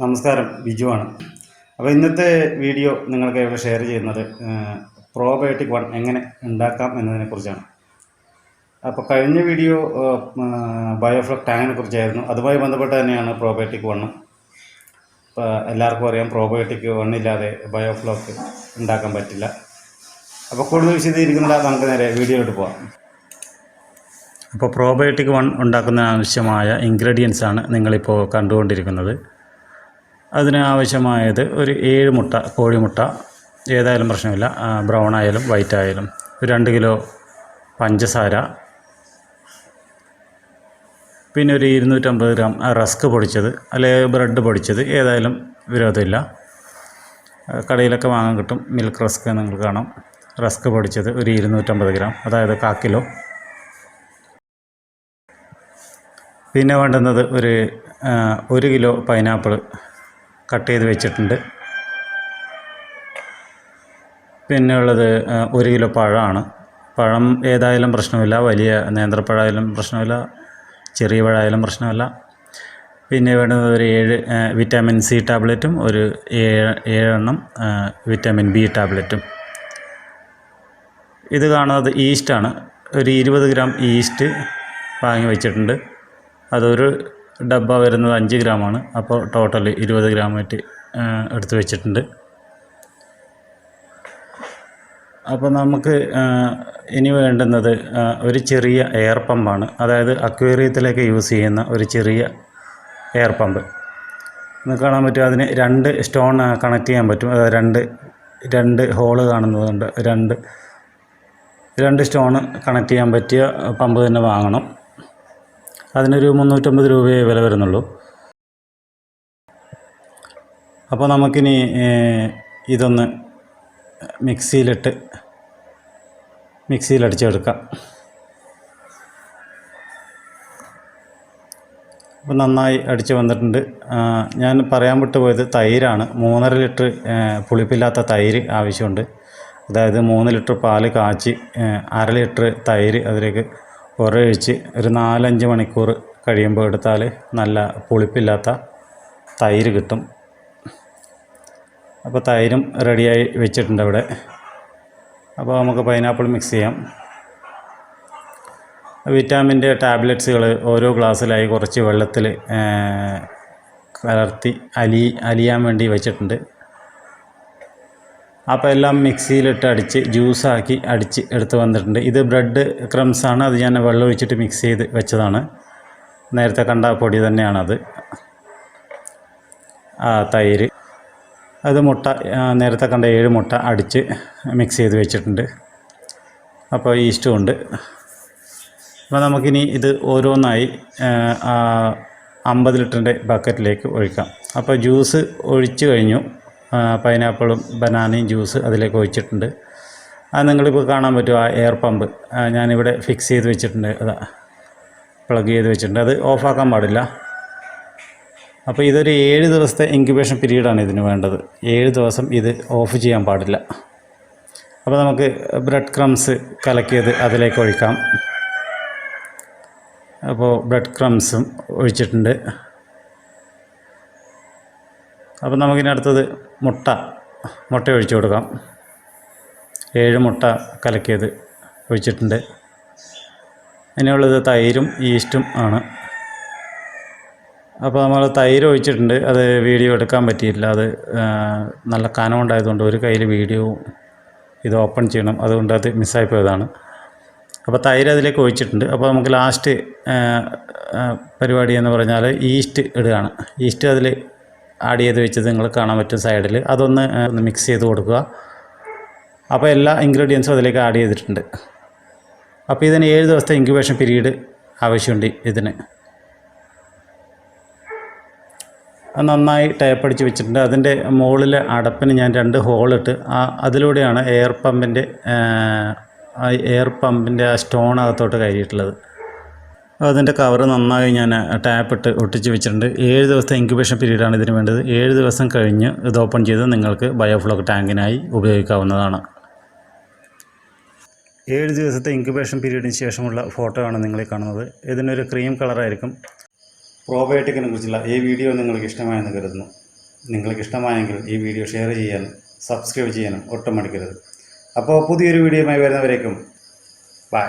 നമസ്കാരം ബിജുവാണ് അപ്പോൾ ഇന്നത്തെ വീഡിയോ നിങ്ങൾക്ക് ഇവിടെ ഷെയർ ചെയ്യുന്നത് പ്രോബയോട്ടിക് വൺ എങ്ങനെ ഉണ്ടാക്കാം എന്നതിനെക്കുറിച്ചാണ് അപ്പോൾ കഴിഞ്ഞ വീഡിയോ ബയോഫ്ലക് ടാങ്കിനെ കുറിച്ചായിരുന്നു. അതുമായി ബന്ധപ്പെട്ട് തന്നെയാണ് പ്രോബയോട്ടിക് വണ്ണും എല്ലാവർക്കും അറിയാം പ്രോബയോട്ടിക് വണ്ണില്ലാതെ ബയോഫ്ലോക്ക് ഉണ്ടാക്കാൻ പറ്റില്ല. അപ്പോൾ കൂടുതൽ വിശദീകരിക്കുന്നില്ല നമുക്ക് നേരെ വീഡിയോയിലോട്ട് പോകാം അപ്പോൾ പ്രോബയോട്ടിക് വൺ ഉണ്ടാക്കുന്നതിന് ആവശ്യമായ ഇൻഗ്രീഡിയൻസ് ആണ് നിങ്ങളിപ്പോൾ കണ്ടുകൊണ്ടിരിക്കുന്നത്. അതിന് ആവശ്യമായത് ഒരു ഏഴ് മുട്ട കോഴിമുട്ട ഏതായാലും പ്രശ്നമില്ല. ബ്രൗൺ ആയാലും വൈറ്റ് ആയാലും. ഒരു രണ്ട് കിലോ പഞ്ചസാര. പിന്നെ ഒരു ഇരുന്നൂറ്റമ്പത് ഗ്രാം റസ്ക് പൊടിച്ചത് അല്ലെങ്കിൽ ബ്രെഡ് പൊടിച്ചത് ഏതായാലും വിരോധമില്ല. കടയിലൊക്കെ വാങ്ങാൻ കിട്ടും. മിൽക്ക് റസ്ക് നിങ്ങൾക്ക് കാണാം. റസ്ക് പൊടിച്ചത് ഒരു ഇരുന്നൂറ്റമ്പത് ഗ്രാം അതായത് കാ കിലോ. പിന്നെ വേണ്ടുന്നത് ഒരു ഒരു കിലോ പൈനാപ്പിൾ കട്ട് ചെയ്ത് വെച്ചിട്ടുണ്ട്. പിന്നെ ഉള്ളത് ഒരു കിലോ പഴമാണ്. പഴം ഏതായാലും പ്രശ്നമില്ല വലിയ നേന്ത്രപ്പഴമായാലും പ്രശ്നമില്ല ചെറിയ പഴമായാലും പ്രശ്നമില്ല. പിന്നെ വേണ്ടത് ഒരു ഏഴ് വിറ്റാമിൻ സി ടാബ്ലറ്റും ഒരു ഏഴ് ഏഴെണ്ണം വിറ്റാമിൻ ബി ടാബ്ലറ്റും. ഇത് കാണുന്നത് ഈസ്റ്റാണ് ഒരു ഇരുപത് ഗ്രാം ഈസ്റ്റ് വാങ്ങി വെച്ചിട്ടുണ്ട്. അതൊരു ഡബ്ബ വരുന്നത് അഞ്ച് ഗ്രാമാണ് അപ്പോൾ ടോട്ടൽ ഇരുപത് ഗ്രാം ആ, എടുത്ത് വെച്ചിട്ടുണ്ട്. അപ്പോൾ നമുക്ക് ഇനി വേണ്ടുന്നത് ഒരു ചെറിയ എയർ പമ്പാണ് അതായത് അക്വേറിയത്തിലേക്ക് യൂസ് ചെയ്യുന്ന ഒരു ചെറിയ എയർ പമ്പ് നിങ്ങൾക്ക് കാണാൻ പറ്റും അതിന് രണ്ട് സ്റ്റോൺ കണക്ട് ചെയ്യാൻ പറ്റും. അതായത് രണ്ട് രണ്ട് ഹോൾ കാണുന്നതുണ്ട്. രണ്ട് രണ്ട് സ്റ്റോൺ കണക്ട് ചെയ്യാൻ പറ്റിയ പമ്പ് തന്നെ വാങ്ങണം. അതിനൊരു മുന്നൂറ്റമ്പത് രൂപയെ വില വരുന്നുള്ളൂ. അപ്പോൾ നമുക്കിനി ഇതൊന്ന് മിക്സിയിലിട്ട് മിക്സിയിലടിച്ചെടുക്കാം. അപ്പോൾ നന്നായി അടിച്ച് വന്നിട്ടുണ്ട്. ഞാൻ പറയാൻ വിട്ടുപോയത് തൈരാണ്. മൂന്നര ലിറ്റർ പുളിപ്പില്ലാത്ത തൈര് ആവശ്യമുണ്ട്. അതായത് മൂന്ന് ലിറ്റർ പാൽ കാച്ചി അര ലിറ്റർ തൈര് അതിലേക്ക് ഉറയൊഴിച്ച് ഒരു നാലഞ്ച് മണിക്കൂർ കഴിയുമ്പോൾ എടുത്താൽ നല്ല പുളിപ്പില്ലാത്ത തൈര് കിട്ടും. അപ്പോൾ തൈരും റെഡിയായി വെച്ചിട്ടുണ്ട് അവിടെ അപ്പോൾ നമുക്ക് പൈനാപ്പിൾ മിക്സ് ചെയ്യാം. വിറ്റാമിന്റെ ടാബ്ലറ്റ്സുകൾ ഓരോ ഗ്ലാസ്സിലായി കുറച്ച് വെള്ളത്തിൽ കലർത്തി അലി അലിയാൻ വേണ്ടി വെച്ചിട്ടുണ്ട്. അപ്പോൾ എല്ലാം മിക്സിയിലിട്ട് അടിച്ച് ജ്യൂസാക്കി അടിച്ച് എടുത്ത് വന്നിട്ടുണ്ട്. ഇത് ബ്രെഡ് ക്രംസാണ് അത് ഞാൻ വെള്ളം ഒഴിച്ചിട്ട് മിക്സ് ചെയ്ത് വെച്ചതാണ്. നേരത്തെ കണ്ട പൊടി തന്നെയാണത്. തൈര്. അത് മുട്ട നേരത്തെ കണ്ട ഏഴ് മുട്ട അടിച്ച് മിക്സ് ചെയ്ത് വെച്ചിട്ടുണ്ട്. അപ്പോൾ ഈസ്റ്റും ഉണ്ട്. അപ്പോൾ നമുക്കിനി ഇത് ഓരോന്നായി അമ്പത് ലിറ്ററിന്റെ ബക്കറ്റിലേക്ക് ഒഴിക്കാം. അപ്പോൾ ജ്യൂസ് ഒഴിച്ച് കഴിഞ്ഞു. പൈനാപ്പിളും ബനാനയും ജ്യൂസ് അതിലേക്ക് ഒഴിച്ചിട്ടുണ്ട്. അത് നിങ്ങളിപ്പോൾ കാണാൻ പറ്റും ആ എയർ പമ്പ് ഞാനിവിടെ ഫിക്സ് ചെയ്ത് വെച്ചിട്ടുണ്ട്. അതാ പ്ലഗ് ചെയ്ത് വെച്ചിട്ടുണ്ട്. അത് ഓഫാക്കാൻ പാടില്ല. അപ്പോൾ ഇതൊരു ഏഴ് ദിവസത്തെ ഇൻക്യുബേഷൻ പീരീഡാണ് ഇതിന് വേണ്ടത്. ഏഴ് ദിവസം ഇത് ഓഫ് ചെയ്യാൻ പാടില്ല. അപ്പോൾ നമുക്ക് ബ്രെഡ് ക്രംസ് കലക്കിയത് അതിലേക്ക് ഒഴിക്കാം. അപ്പോൾ ബ്രെഡ് ക്രംസും ഒഴിച്ചിട്ടുണ്ട്. അപ്പോൾ നമുക്കിനി അടുത്തത് മുട്ട. മുട്ട ഒഴിച്ചു കൊടുക്കാം. ഏഴ് മുട്ട കലക്കിയത് ഒഴിച്ചിട്ടുണ്ട്. ഇനിയുള്ളത് തൈരും ഈസ്റ്റും ആണ്. അപ്പോൾ നമ്മൾ തൈര് ഒഴിച്ചിട്ടുണ്ട്. അത് വീഡിയോ എടുക്കാൻ പറ്റിയില്ല അത് നല്ല കനം ഉണ്ടായതുകൊണ്ട് ഒരു കയ്യിൽ വീഡിയോ ഇത് ഓപ്പൺ ചെയ്യണം. അതുകൊണ്ട് അത് മിസ്സായി പോയതാണ്. അപ്പോൾ തൈര് അതിലേക്ക് ഒഴിച്ചിട്ടുണ്ട്. അപ്പോൾ നമുക്ക് ലാസ്റ്റ് പരിപാടി എന്ന് പറഞ്ഞാൽ ഈസ്റ്റ് ഇടുകയാണ്. ഈസ്റ്റ് അതിൽ ആഡ് ചെയ്ത് വെച്ചത് നിങ്ങൾ കാണാൻ പറ്റും സൈഡിൽ അതൊന്ന് ഒന്ന് മിക്സ് ചെയ്ത് കൊടുക്കുക. അപ്പോൾ എല്ലാ ഇൻഗ്രീഡിയൻസും അതിലേക്ക് ആഡ് ചെയ്തിട്ടുണ്ട്. അപ്പോൾ ഇതിന് ഏഴ് ദിവസത്തെ ഇൻക്യുബേഷൻ പീരീഡ് ആവശ്യമുണ്ട് ഇതിന്. നന്നായി ടേപ്പ് അടിച്ച് വെച്ചിട്ടുണ്ട്. അതിന്റെ മുകളിലെ അടപ്പിന് ഞാൻ രണ്ട് ഹോളിട്ട് ആ അതിലൂടെയാണ് എയർ പമ്പിന്റെ എയർ പമ്പിന്റെ ആ സ്റ്റോൺ അകത്തോട്ട് കയറിയിട്ടുള്ളത്. അതിന്റെ കവർ നന്നായി ഞാൻ ടാപ്പിട്ട് ഒട്ടിച്ച് വെച്ചിട്ടുണ്ട്. ഏഴ് ദിവസത്തെ ഇൻക്യുബേഷൻ പീരീഡാണ് ഇതിന് വേണ്ടത്. ഏഴ് ദിവസം കഴിഞ്ഞ് ഇത് ഓപ്പൺ ചെയ്ത് നിങ്ങൾക്ക് ബയോഫ്ലോക്ക് ടാങ്കിനായി ഉപയോഗിക്കാവുന്നതാണ്. ഏഴ് ദിവസത്തെ ഇൻക്യുബേഷൻ പീരീഡിന് ശേഷമുള്ള ഫോട്ടോ ആണ് നിങ്ങൾ കാണുന്നത്. ഇതിനൊരു ക്രീം കളറായിരിക്കും പ്രോബയോട്ടിക്കിനെ കുറിച്ചുള്ള ഈ വീഡിയോ നിങ്ങൾക്ക് ഇഷ്ടമായെന്ന് കരുതുന്നു. നിങ്ങൾക്ക് ഇഷ്ടമായെങ്കിൽ ഈ വീഡിയോ ഷെയർ ചെയ്യാനും സബ്സ്ക്രൈബ് ചെയ്യാനും ഒട്ടും മടിക്കരുത്. അപ്പോൾ പുതിയൊരു വീഡിയോയുമായി വരുന്നവരേക്കും ബൈ